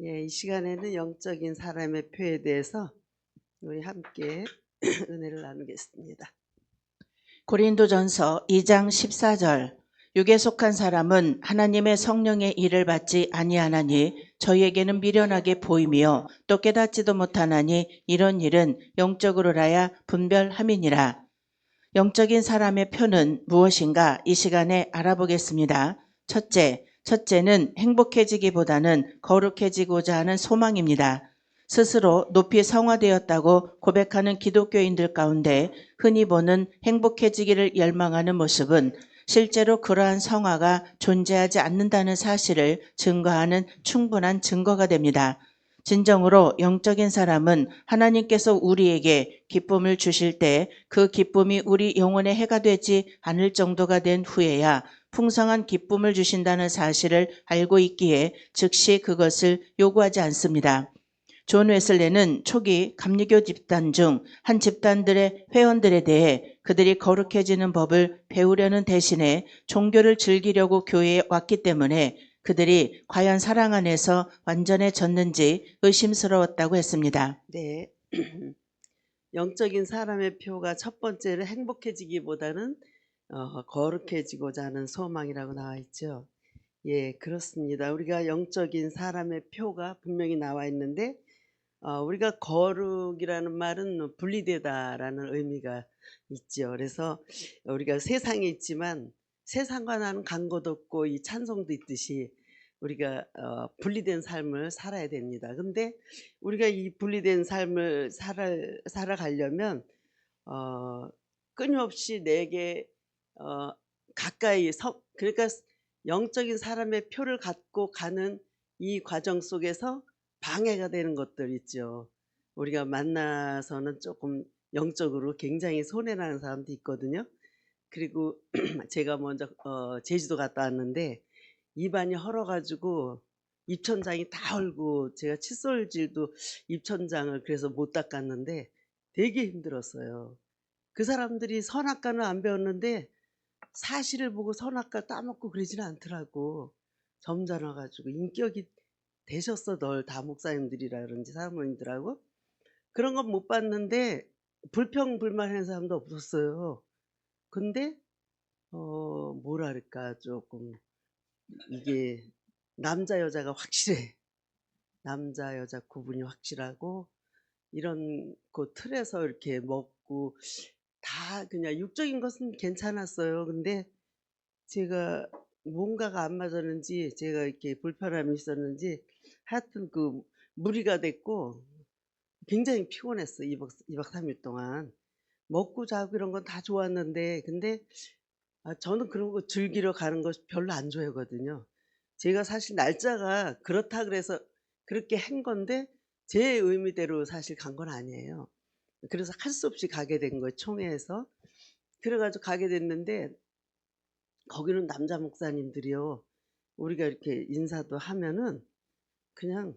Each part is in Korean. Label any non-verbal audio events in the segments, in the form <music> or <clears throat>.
예, 이 시간에는 영적인 사람의 표에 대해서 우리 함께 <clears throat> 은혜를 나누겠습니다. 고린도전서 2장 14절 육에 속한 사람은 하나님의 성령의 일을 받지 아니하나니 저희에게는 미련하게 보이며 또 깨닫지도 못하나니 이런 일은 영적으로라야 분별함이니라. 영적인 사람의 표는 무엇인가 이 시간에 알아보겠습니다. 첫째, 첫째는 행복해지기보다는 거룩해지고자 하는 소망입니다. 스스로 높이 성화되었다고 고백하는 기독교인들 가운데 흔히 보는 행복해지기를 열망하는 모습은 실제로 그러한 성화가 존재하지 않는다는 사실을 증거하는 충분한 증거가 됩니다. 진정으로 영적인 사람은 하나님께서 우리에게 기쁨을 주실 때 그 기쁨이 우리 영혼의 해가 되지 않을 정도가 된 후에야 풍성한 기쁨을 주신다는 사실을 알고 있기에 즉시 그것을 요구하지 않습니다. 존 웨슬레는 초기 감리교 집단 중 한 집단들의 회원들에 대해 그들이 거룩해지는 법을 배우려는 대신에 종교를 즐기려고 교회에 왔기 때문에 그들이 과연 사랑 안에서 완전해졌는지 의심스러웠다고 했습니다. 네. <clears throat> 영적인 사람의 표가 첫 번째는 행복해지기보다는 어, 거룩해지고자 하는 소망이라고 나와 있죠. 예, 그렇습니다. 우리가 영적인 사람의 표가 분명히 나와 있는데 어, 우리가 거룩이라는 말은 분리되다라는 의미가 있죠. 그래서 우리가 세상에 있지만 세상과 나는 간것도 없고 이 찬송도 있듯이 우리가 어, 분리된 삶을 살아야 됩니다. 근데 우리가 이 분리된 삶을 살아, 살아가려면 어, 끊임없이 내게 어, 가까이 서, 그러니까 영적인 사람의 표를 갖고 가는 이 과정 속에서 방해가 되는 것들 있죠. 우리가 만나서는 조금 영적으로 굉장히 손해나는 사람도 있거든요. 그리고 <clears throat> 제가 먼저 어, 제주도 갔다 왔는데 입안이 헐어가지고 입천장이 다 헐고 제가 칫솔질도 입천장을 그래서 못 닦았는데 되게 힘들었어요. 그 사람들이 선악과는 안 배웠는데 사실을 보고 선악과 따먹고 그러지는 않더라고. 점잖아가지고 인격이 되셨어 널 다 목사님들이라 그런지 사모님들하고 그런 건 못 봤는데 불평 불만하는 사람도 없었어요. 근데 어 뭐랄까 조금 이게 남자 여자가 확실해. 남자 여자 구분이 확실하고 이런 그 틀에서 이렇게 먹고 다 그냥 육적인 것은 괜찮았어요. 근데 제가 뭔가가 안 맞았는지 제가 이렇게 불편함이 있었는지 하여튼 그 무리가 됐고 굉장히 피곤했어. 2박, 2박 3일 동안. 먹고 자고 이런 건 다 좋았는데 근데 아, 저는 그런 거 즐기러 가는 거 별로 안 좋아하거든요. 제가 사실 날짜가 그렇다 그래서 그렇게 한 건데 제 의미대로 사실 간 건 아니에요. 그래서 할 수 없이 가게 된 거예요. 총회에서. 그래가지고 가게 됐는데 거기는 남자 목사님들이요. 우리가 이렇게 인사도 하면은 그냥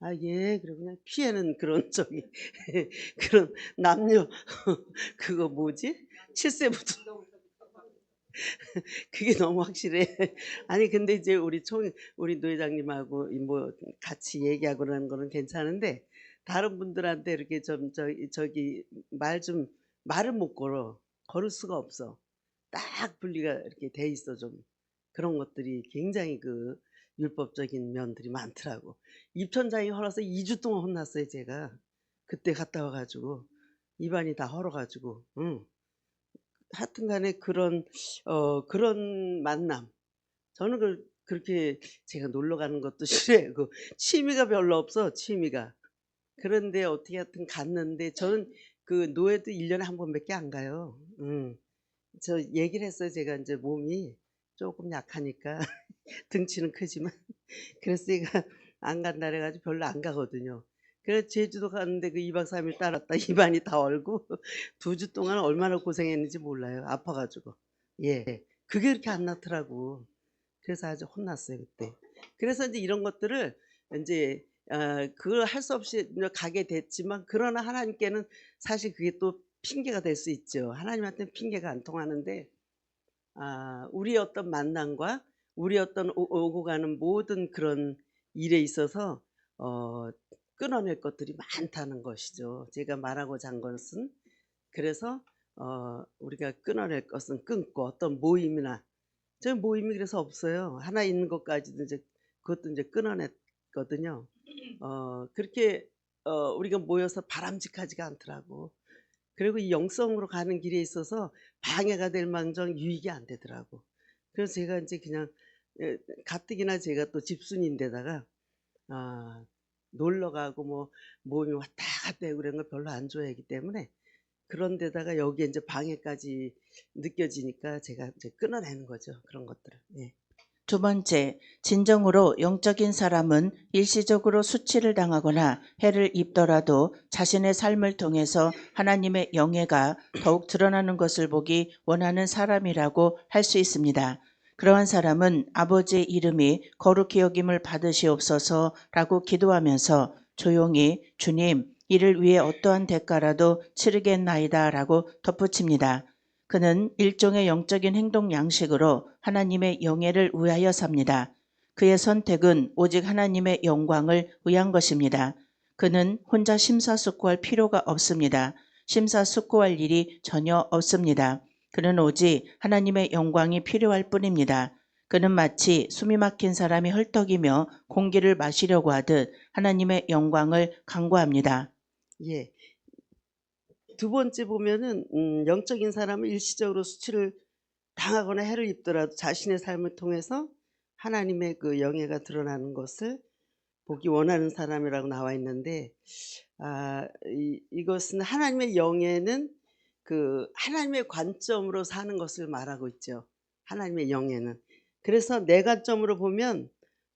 아 예 그리고 그냥 피하는 그런 <laughs> 저기 <laughs> 그런 남녀 <laughs> 그거 뭐지? 7세부터 그게 너무 확실해. 아니 근데 이제 우리 총 우리 노회장님하고 이뭐 같이 얘기하고 그러는 거는 괜찮은데 다른 분들한테 이렇게 좀 저, 저기 말 좀 말을 못 걸어 걸을 수가 없어. 딱 분리가 이렇게 돼 있어 좀 그런 것들이 굉장히 그 율법적인 면들이 많더라고. 입천장이 헐어서 2주 동안 혼났어요 제가. 그때 갔다 와가지고 입안이 다 헐어가지고. 응. 하여튼간에 그런 어 그런 만남. 저는 그 그렇게 제가 놀러 가는 것도 <laughs> 싫어요. 그 취미가 별로 없어 취미가. 그런데 어떻게 하여튼 갔는데 저는 그 노예도 1년에 한 번밖에 안 가요. 응. 저 얘기를 했어요. 제가 이제 몸이 조금 약하니까 <laughs> 등치는 크지만 <laughs> 그래서 제가 안 간다 그래가지고 별로 안 가거든요. 그래서 제주도 갔는데 그 2박 3일 따랐다 <laughs> 입안이 다 얼고 두 주 동안 얼마나 고생했는지 몰라요. 아파가지고. 예. 그게 그렇게 안 낫더라고. 그래서 아주 혼났어요 그때. 그래서 이제 이런 것들을 이제 어, 그걸 할 수 없이 가게 됐지만 그러나 하나님께는 사실 그게 또 핑계가 될 수 있죠. 하나님한테는 핑계가 안 통하는데 아, 우리의 어떤 만남과 우리 어떤 오- 오고 가는 모든 그런 일에 있어서 어, 끊어낼 것들이 많다는 것이죠. 제가 말하고자 한 것은 그래서 어, 우리가 끊어낼 것은 끊고 어떤 모임이나 저 모임이 그래서 없어요. 하나 있는 것까지도 이제 그것도 이제 끊어냈거든요. 어, 그렇게 어, 우리가 모여서 바람직하지가 않더라고. 그리고 이 영성으로 가는 길에 있어서 방해가 될 망정 유익이 안 되더라고. 그래서 제가 이제 그냥 에, 가뜩이나 제가 또 집순인데다가 아, 놀러 가고 뭐 모임이 왔다 갔다 하고 그런 걸 별로 안 좋아하기 때문에 그런데다가 여기에 이제 방해까지 느껴지니까 제가 이제 끊어내는 거죠. 그런 것들을. 예. 두 번째, 진정으로 영적인 사람은 일시적으로 수치를 당하거나 해를 입더라도 자신의 삶을 통해서 하나님의 영예가 더욱 드러나는 것을 보기 원하는 사람이라고 할 수 있습니다. 그러한 사람은 아버지의 이름이 거룩히 여김을 받으시옵소서라고 기도하면서 조용히 주님, 이를 위해 어떠한 대가라도 치르겠나이다 라고 덧붙입니다. 그는 일종의 영적인 행동 양식으로 하나님의 영예를 위하여 삽니다. 그의 선택은 오직 하나님의 영광을 위한 것입니다. 그는 혼자 심사숙고할 필요가 없습니다. 심사숙고할 일이 전혀 없습니다. 그는 오직 하나님의 영광이 필요할 뿐입니다. 그는 마치 숨이 막힌 사람이 헐떡이며 공기를 마시려고 하듯 하나님의 영광을 강구합니다. 예. 두 번째 보면은 음, 영적인 사람은 일시적으로 수치를 당하거나 해를 입더라도 자신의 삶을 통해서 하나님의 그 영예가 드러나는 것을 보기 원하는 사람이라고 나와 있는데 아, 이, 이것은 하나님의 영예는 그 하나님의 관점으로 사는 것을 말하고 있죠. 하나님의 영예는. 그래서 내 관점으로 보면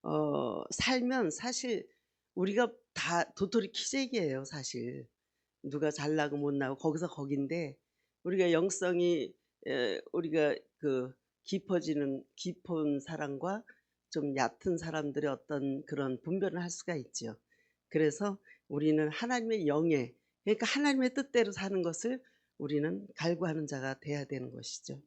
어, 살면 사실 우리가 다 도토리 키재기예요, 사실. 누가 잘나고 못나고 거기서 거긴데 우리가 영성이 에, 우리가 그 깊어지는 깊은 사람과 좀 얕은 사람들의 어떤 그런 분별을 할 수가 있죠. 그래서 우리는 하나님의 영예, 그러니까 하나님의 뜻대로 사는 것을 우리는 갈구하는 자가 돼야 되는 것이죠.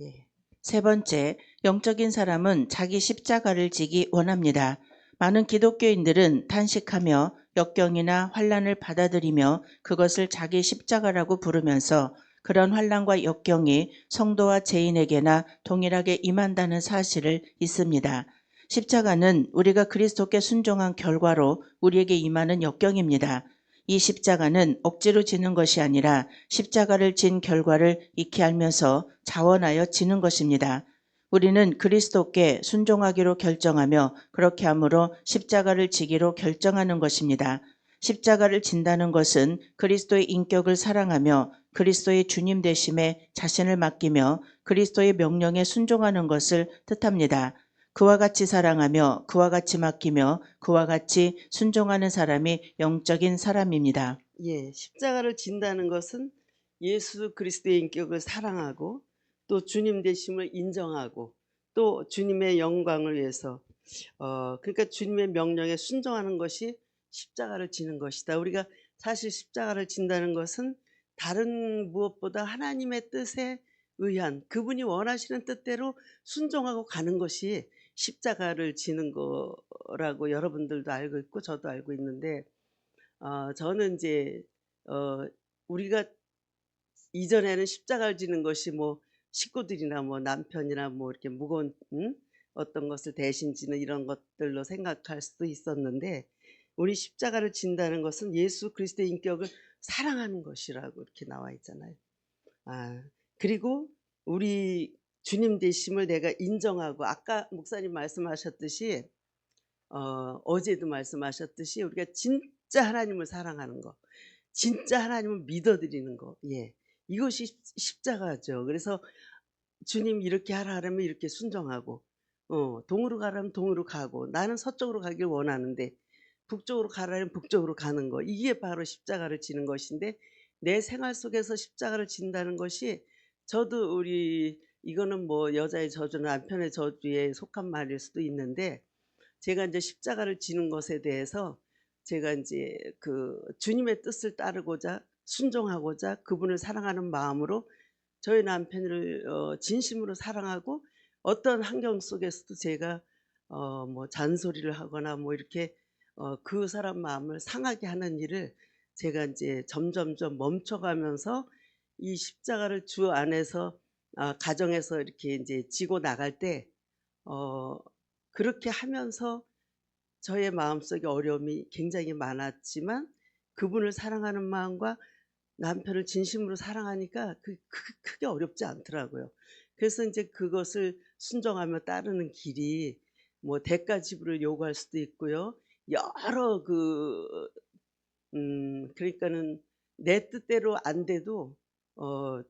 예. 세 번째, 영적인 사람은 자기 십자가를 지기 원합니다. 많은 기독교인들은 탄식하며 역경이나 환란을 받아들이며 그것을 자기 십자가라고 부르면서 그런 환란과 역경이 성도와 죄인에게나 동일하게 임한다는 사실을 잊습니다. 십자가는 우리가 그리스도께 순종한 결과로 우리에게 임하는 역경입니다. 이 십자가는 억지로 지는 것이 아니라 십자가를 진 결과를 익히 알면서 자원하여 지는 것입니다. 우리는 그리스도께 순종하기로 결정하며 그렇게 함으로 십자가를 지기로 결정하는 것입니다. 십자가를 진다는 것은 그리스도의 인격을 사랑하며 그리스도의 주님 되심에 자신을 맡기며 그리스도의 명령에 순종하는 것을 뜻합니다. 그와 같이 사랑하며 그와 같이 맡기며 그와 같이 순종하는 사람이 영적인 사람입니다. 예, 십자가를 진다는 것은 예수 그리스도의 인격을 사랑하고 또 주님 되심을 인정하고 또 주님의 영광을 위해서 어 그러니까 주님의 명령에 순종하는 것이 십자가를 지는 것이다. 우리가 사실 십자가를 진다는 것은 다른 무엇보다 하나님의 뜻에 의한 그분이 원하시는 뜻대로 순종하고 가는 것이 십자가를 지는 거라고 여러분들도 알고 있고 저도 알고 있는데 어, 저는 이제 어, 우리가 이전에는 십자가를 지는 것이 뭐 식구들이나 뭐 남편이나 뭐 이렇게 무거운 음? 어떤 것을 대신 지는 이런 것들로 생각할 수도 있었는데 우리 십자가를 진다는 것은 예수 그리스도의 인격을 사랑하는 것이라고 이렇게 나와 있잖아요. 아, 그리고 우리 주님 되심을 내가 인정하고 아까 목사님 말씀하셨듯이 어, 어제도 말씀하셨듯이 우리가 진짜 하나님을 사랑하는 거, 진짜 하나님을 믿어드리는 거, 예, 이것이 십- 십자가죠. 그래서 주님 이렇게 하라 하면 이렇게 순종하고, 어, 동으로 가라면 동으로 가고, 나는 서쪽으로 가길 원하는데 북쪽으로 가라면 북쪽으로 가는 거, 이게 바로 십자가를 지는 것인데 내 생활 속에서 십자가를 진다는 것이 저도 우리 이거는 뭐 여자의 저주, 남편의 저주에 속한 말일 수도 있는데 제가 이제 십자가를 지는 것에 대해서 제가 이제 그 주님의 뜻을 따르고자 순종하고자 그분을 사랑하는 마음으로 저희 남편을 어, 진심으로 사랑하고 어떤 환경 속에서도 제가 어 뭐 잔소리를 하거나 뭐 이렇게 어 그 사람 마음을 상하게 하는 일을 제가 인제 점점점 멈춰가면서 이 십자가를 주 안에서 아 가정에서 이렇게 인제 지고 나갈 때 어 그렇게 하면서 저의 마음속에 어려움이 굉장히 많았지만 그분을 사랑하는 마음과 남편을 진심으로 사랑하니까 그크 크게 어렵지 않더라고요. 그래서 인제 그것을 순종하며 따르는 길이 뭐 대가 지불을 요구할 수도 있고요. 여러 그 음 그러니까는 내 뜻대로 안 돼도 어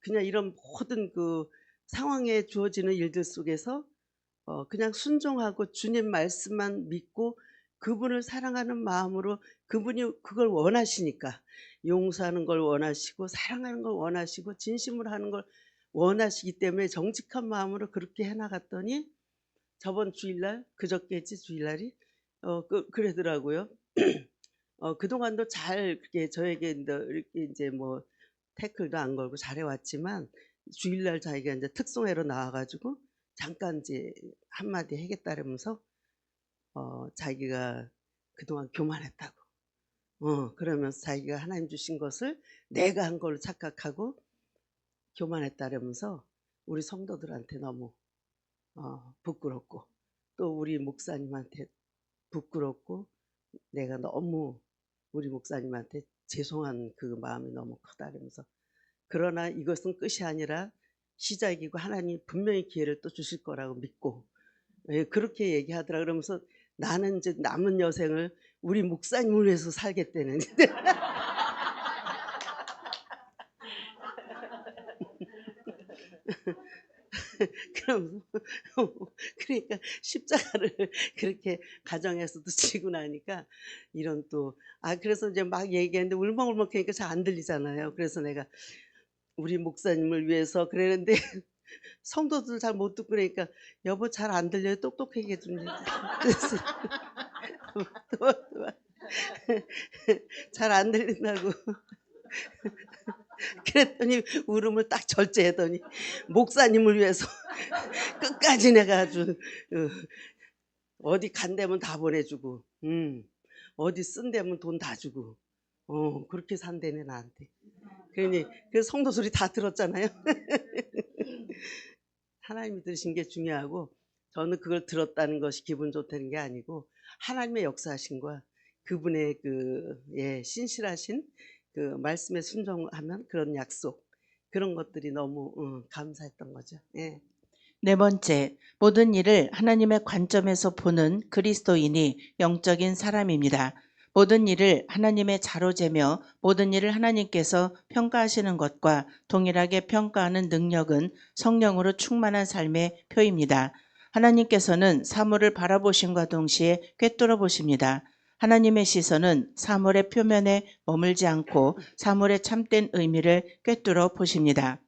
그냥 이런 모든 그 상황에 주어지는 일들 속에서 어 그냥 순종하고 주님 말씀만 믿고 그분을 사랑하는 마음으로 그분이 그걸 원하시니까 용서하는 걸 원하시고 사랑하는 걸 원하시고 진심으로 하는 걸 원하시기 때문에 정직한 마음으로 그렇게 해 나갔더니 저번 주일날 그저께지 주일날이 어 그 그러더라고요. <clears throat> 어 그동안도 잘 그렇게 저에게 이렇게 인제 뭐 태클도 안 걸고 잘해 왔지만 주일날 자기가 인제 특송회로 나와 가지고 잠깐 인제 한마디 하겠다 그러면서 어 자기가 그동안 교만했다고. 어 그러면서 자기가 하나님 주신 것을 내가 한 걸로 착각하고 교만했다 그러면서 우리 성도들한테 너무 어 부끄럽고 또 우리 목사님한테 부끄럽고 내가 너무 우리 목사님한테 죄송한 그 마음이 너무 크다 그러면서 그러나 이것은 끝이 아니라 시작이고 하나님이 분명히 기회를 또 주실 거라고 믿고 예 그렇게 얘기하더라. 그러면서 나는 인제 남은 여생을 우리 목사님을 위해서 살겠다는 <laughs> 그러면서 <laughs> 그러니까 십자가를 <laughs> 그렇게 가정에서도 지고 나니까 이런 또 아 그래서 이제 막 얘기했는데 울먹울먹하니까 잘 안 들리잖아요. 그래서 내가 우리 목사님을 위해서 그랬는데 <laughs> 성도들 잘 못 듣고 그러니까 "여보 잘 안 들려요. 똑똑하게 좀" 그래서 잘 안 들린다고. <laughs> 그랬더니 울음을 딱 절제하더니 목사님을 위해서 <laughs> 끝까지 내가 아주 어 어디 간 데면 다 보내주고 음 어디 쓴 데면 돈 다 주고 어 그렇게 산다네 나한테. 그러니 그 성도 소리 다 들었잖아요. <laughs> 하나님이 들으신 게 중요하고 저는 그걸 들었다는 것이 기분 좋다는 게 아니고 하나님의 역사하심과 그분의 그 예 신실하신 그 말씀에 순종하면 그런 약속 그런 것들이 너무 어 감사했던 거죠. 예. 네 번째, 모든 일을 하나님의 관점에서 보는 그리스도인이 영적인 사람입니다. 모든 일을 하나님의 자로 재며 모든 일을 하나님께서 평가하시는 것과 동일하게 평가하는 능력은 성령으로 충만한 삶의 표입니다. 하나님께서는 사물을 바라보심과 동시에 꿰뚫어 보십니다. 하나님의 시선은 사물의 표면에 머물지 않고 사물의 참된 의미를 꿰뚫어 보십니다.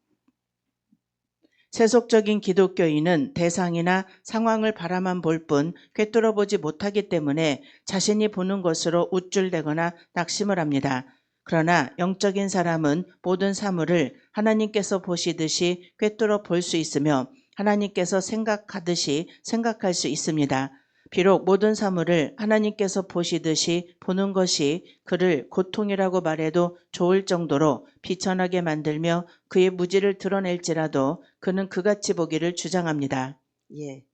세속적인 기독교인은 대상이나 상황을 바라만 볼 뿐 꿰뚫어 보지 못하기 때문에 자신이 보는 것으로 우쭐대거나 낙심을 합니다. 그러나 영적인 사람은 모든 사물을 하나님께서 보시듯이 꿰뚫어 볼 수 있으며 하나님께서 생각하듯이 생각할 수 있습니다. 비록 모든 사물을 하나님께서 보시듯이 보는 것이 그를 고통이라고 말해도 좋을 정도로 비천하게 만들며 그의 무지를 드러낼지라도 그는 그같이 보기를 주장합니다. 예.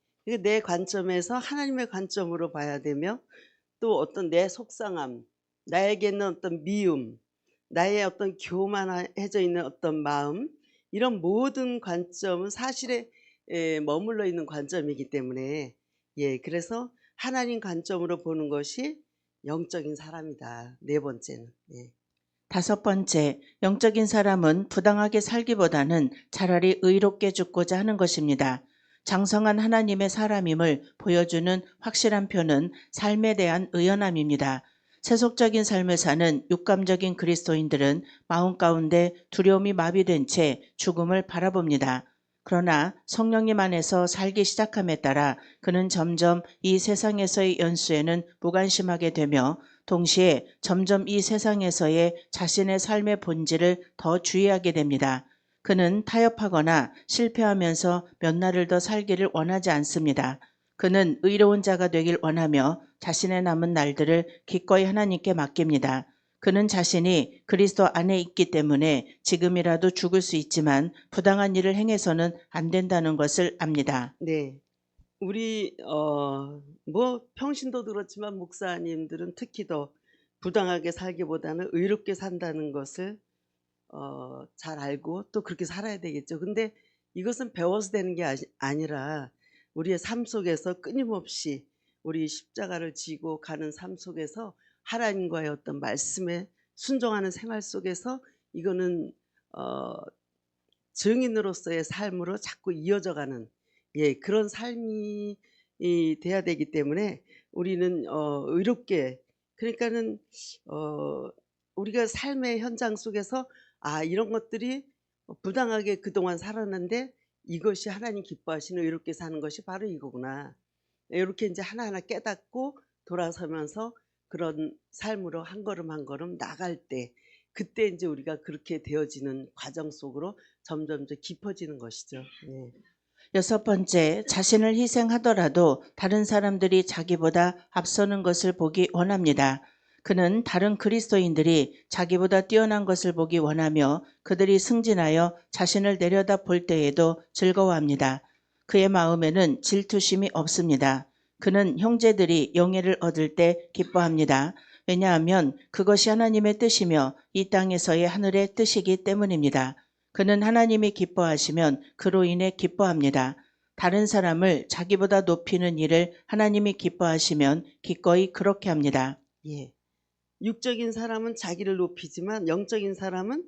내 관점에서 하나님의 관점으로 봐야 되며 또 어떤 내 속상함, 나에게는 어떤 미움, 나의 어떤 교만해져 있는 어떤 마음 이런 모든 관점은 사실에 에, 머물러 있는 관점이기 때문에 예, 그래서 하나님 관점으로 보는 것이 영적인 사람이다. 네 번째는. 예. 다섯 번째, 영적인 사람은 부당하게 살기보다는 차라리 의롭게 죽고자 하는 것입니다. 장성한 하나님의 사람임을 보여주는 확실한 표는 삶에 대한 의연함입니다. 세속적인 삶을 사는 육감적인 그리스도인들은 마음 가운데 두려움이 마비된 채 죽음을 바라봅니다. 그러나 성령님 안에서 살기 시작함에 따라 그는 점점 이 세상에서의 연수에는 무관심하게 되며 동시에 점점 이 세상에서의 자신의 삶의 본질을 더 주의하게 됩니다. 그는 타협하거나 실패하면서 몇 날을 더 살기를 원하지 않습니다. 그는 의로운 자가 되길 원하며 자신의 남은 날들을 기꺼이 하나님께 맡깁니다. 그는 자신이 그리스도 안에 있기 때문에 지금이라도 죽을 수 있지만 부당한 일을 행해서는 안 된다는 것을 압니다. 네. 우리 어 뭐 평신도 그렇지만 목사님들은 특히 더 부당하게 살기보다는 의롭게 산다는 것을 어 잘 알고 또 그렇게 살아야 되겠죠. 근데 이것은 배워서 되는 게 아니라 우리의 삶 속에서 끊임없이 우리 십자가를 지고 가는 삶 속에서 하나님과의 어떤 말씀에 순종하는 생활 속에서 이거는 어 증인으로서의 삶으로 자꾸 이어져 가는 예, 그런 삶이 이 돼야 되기 때문에 우리는 어 의롭게 그러니까는 어 우리가 삶의 현장 속에서 아 이런 것들이 어 부당하게 그동안 살았는데 이것이 하나님 기뻐하시는 의롭게 사는 것이 바로 이거구나. 이렇게 이제 하나하나 깨닫고 돌아서면서 그런 삶으로 한 걸음 한 걸음 나갈 때 그때 이제 우리가 그렇게 되어지는 과정 속으로 점점 더 깊어지는 것이죠. 예. 여섯 번째, 자신을 희생하더라도 다른 사람들이 자기보다 앞서는 것을 보기 원합니다. 그는 다른 그리스도인들이 자기보다 뛰어난 것을 보기 원하며 그들이 승진하여 자신을 내려다 볼 때에도 즐거워합니다. 그의 마음에는 질투심이 없습니다. 그는 형제들이 영예를 얻을 때 기뻐합니다. 왜냐하면 그것이 하나님의 뜻이며 이 땅에서의 하늘의 뜻이기 때문입니다. 그는 하나님이 기뻐하시면 그로 인해 기뻐합니다. 다른 사람을 자기보다 높이는 일을 하나님이 기뻐하시면 기꺼이 그렇게 합니다. 예. 육적인 사람은 자기를 높이지만 영적인 사람은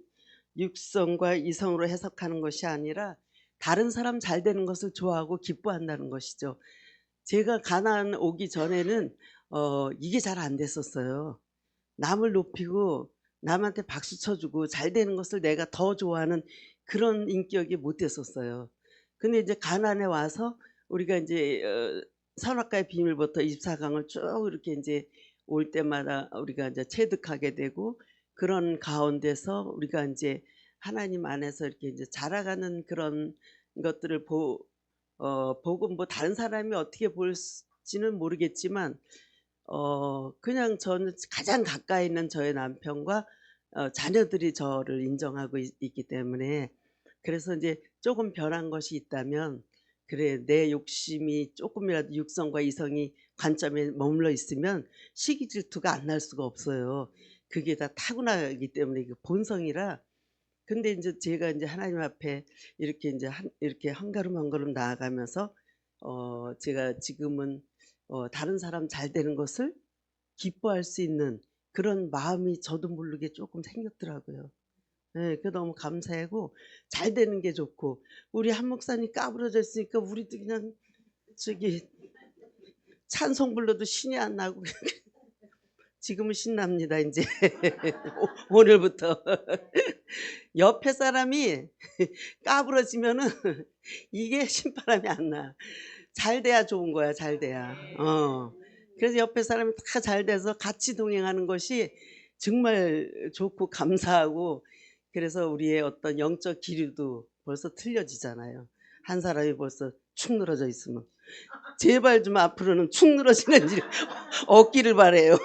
육성과 이성으로 해석하는 것이 아니라 다른 사람 잘 되는 것을 좋아하고 기뻐한다는 것이죠. 제가 가나안 오기 전에는 어 이게 잘 안 됐었어요. 남을 높이고 남한테 박수 쳐주고 잘 되는 것을 내가 더 좋아하는 그런 인격이 못 됐었어요. 근데 이제 가나안에 와서 우리가 이제 어 선악과의 비밀부터 24강을 쭉 이렇게 이제 올 때마다 우리가 이제 체득하게 되고 그런 가운데서 우리가 이제 하나님 안에서 이렇게 이제 자라가는 그런 것들을 보, 어, 보고 뭐 다른 사람이 어떻게 볼지는 모르겠지만 어, 그냥 저는 가장 가까이 있는 저의 남편과 어, 자녀들이 저를 인정하고 있, 있기 때문에 그래서 이제 조금 변한 것이 있다면 그래 내 욕심이 조금이라도 육성과 이성이 관점에 머물러 있으면 시기 질투가 안 날 수가 없어요. 그게 다 타고나기 때문에 그 본성이라. 근데 이제 제가 이제 하나님 앞에 이렇게 이제 한, 이렇게 한 걸음 한 걸음 나아가면서 어 제가 지금은 어 다른 사람 잘 되는 것을 기뻐할 수 있는 그런 마음이 저도 모르게 조금 생겼더라고요. 예, 그 너무 감사하고 잘 되는 게 좋고 우리 한 목사님 까부러져 있으니까 우리도 그냥 저기 찬송 불러도 신이 안 나고 <laughs> 지금은 신납니다 이제 <laughs> 오- 오늘부터 옆에 사람이 <laughs> 까부러지면은 <laughs> 이게 신바람이 안 나. 잘 돼야 좋은 거야 잘 돼야. 어. 그래서 옆에 사람이 다 잘 돼서 같이 동행하는 것이 정말 좋고 감사하고 그래서 우리의 어떤 영적 기류도 벌써 틀려지잖아요. 한 사람이 벌써 축 늘어져 있으면 제발 좀 앞으로는 축 늘어지는 일 <laughs> 없기를 바래요.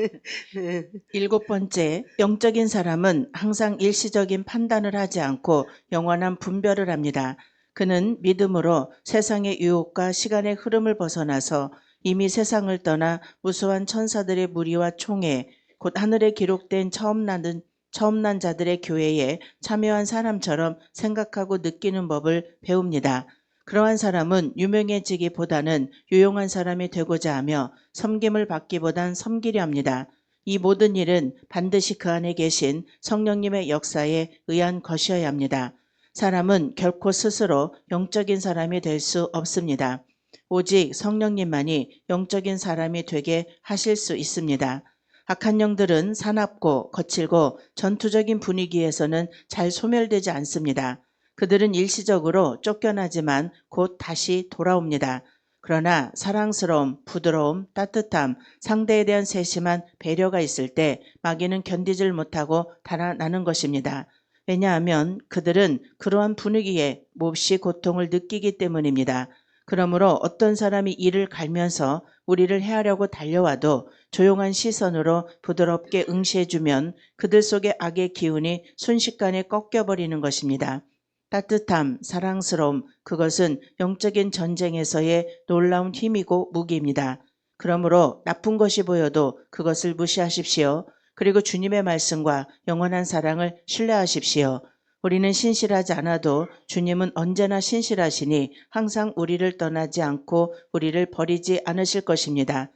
<laughs> 일곱 번째, 영적인 사람은 항상 일시적인 판단을 하지 않고 영원한 분별을 합니다. 그는 믿음으로 세상의 유혹과 시간의 흐름을 벗어나서 이미 세상을 떠나 무수한 천사들의 무리와 총회, 곧 하늘에 기록된 처음 나는 처음 난 자들의 교회에 참여한 사람처럼 생각하고 느끼는 법을 배웁니다. 그러한 사람은 유명해지기보다는 유용한 사람이 되고자 하며 섬김을 받기보단 섬기려 합니다. 이 모든 일은 반드시 그 안에 계신 성령님의 역사에 의한 것이어야 합니다. 사람은 결코 스스로 영적인 사람이 될 수 없습니다. 오직 성령님만이 영적인 사람이 되게 하실 수 있습니다. 악한 영들은 사납고 거칠고 전투적인 분위기에서는 잘 소멸되지 않습니다. 그들은 일시적으로 쫓겨나지만 곧 다시 돌아옵니다. 그러나 사랑스러움, 부드러움, 따뜻함, 상대에 대한 세심한 배려가 있을 때 마귀는 견디질 못하고 달아나는 것입니다. 왜냐하면 그들은 그러한 분위기에 몹시 고통을 느끼기 때문입니다. 그러므로 어떤 사람이 이를 갈면서 우리를 해하려고 달려와도 조용한 시선으로 부드럽게 응시해주면 그들 속의 악의 기운이 순식간에 꺾여버리는 것입니다. 따뜻함, 사랑스러움, 그것은 영적인 전쟁에서의 놀라운 힘이고 무기입니다. 그러므로 나쁜 것이 보여도 그것을 무시하십시오. 그리고 주님의 말씀과 영원한 사랑을 신뢰하십시오. 우리는 신실하지 않아도 주님은 언제나 신실하시니 항상 우리를 떠나지 않고 우리를 버리지 않으실 것입니다.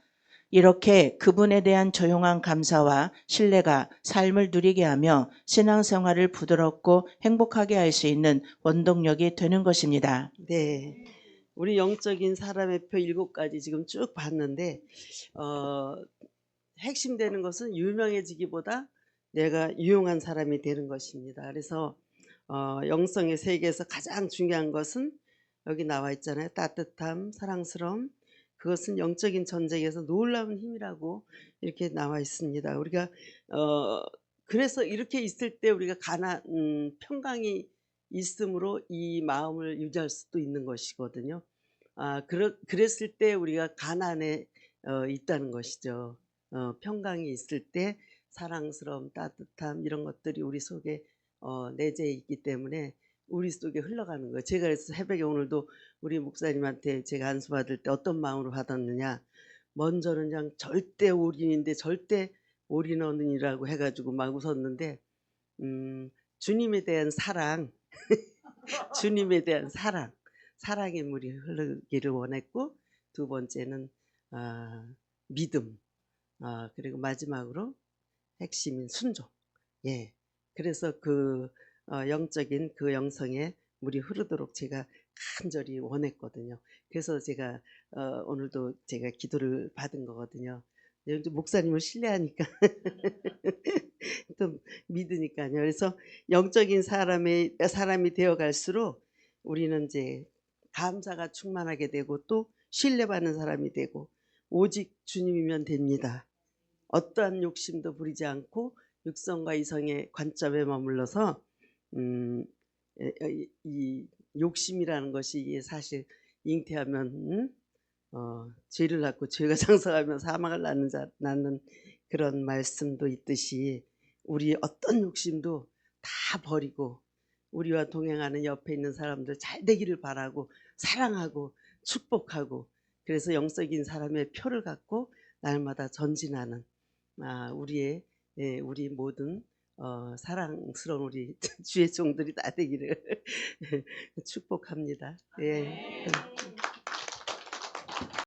이렇게 그분에 대한 조용한 감사와 신뢰가 삶을 누리게 하며 신앙생활을 부드럽고 행복하게 할 수 있는 원동력이 되는 것입니다. 네. 우리 영적인 사람의 표 일곱 가지 지금 쭉 봤는데 어, 핵심되는 것은 유명해지기보다 내가 유용한 사람이 되는 것입니다. 그래서 어, 영성의 세계에서 가장 중요한 것은 여기 나와 있잖아요. 따뜻함, 사랑스러움. 그것은 영적인 전쟁에서 놀라운 힘이라고 이렇게 나와 있습니다. 우리가 어, 그래서 이렇게 있을 때 우리가 가난 음, 평강이 있음으로 이 마음을 유지할 수도 있는 것이거든요. 아, 그러, 그랬을 때 우리가 가난에 어, 있다는 것이죠. 어, 평강이 있을 때 사랑스러움, 따뜻함 이런 것들이 우리 속에 어, 내재해 있기 때문에 우리 속에 흘러가는 거예요. 제가 그래서 새벽에 오늘도 우리 목사님한테 제가 안수 받을 때 어떤 마음으로 받았느냐. 먼저는 그냥 절대 올인인데 절대 올인원이라고 해가지고 막 웃었는데 음, 주님에 대한 사랑, <laughs> 주님에 대한 사랑, 사랑의 물이 흐르기를 원했고 두 번째는 아, 믿음, 아, 그리고 마지막으로 핵심인 순종. 예, 그래서 그 어, 영적인 그 영성에 물이 흐르도록 제가 간절히 원했거든요. 그래서 제가 어, 오늘도 제가 기도를 받은 거거든요. 목사님을 신뢰하니까 <laughs> 또 믿으니까요. 그래서 영적인 사람의 사람이 되어 갈수록 우리는 이제 감사가 충만하게 되고 또 신뢰받는 사람이 되고 오직 주님이면 됩니다. 어떠한 욕심도 부리지 않고 육성과 이성의 관점에 머물러서 음, 에, 에, 이 욕심이라는 것이 사실 잉태하면 음? 어, 죄를 낳고 죄가 <laughs> 장성하면 사망을 낳는, 자, 낳는 그런 말씀도 있듯이 우리 어떤 욕심도 다 버리고 우리와 동행하는 옆에 있는 사람들 잘 되기를 바라고 사랑하고 축복하고 그래서 영적인 사람의 표를 갖고 날마다 전진하는 아, 우리의 예, 우리 모든 어, 사랑스러운 우리 <laughs> 주의 종들이 다 되기를 <laughs> 축복합니다. 예.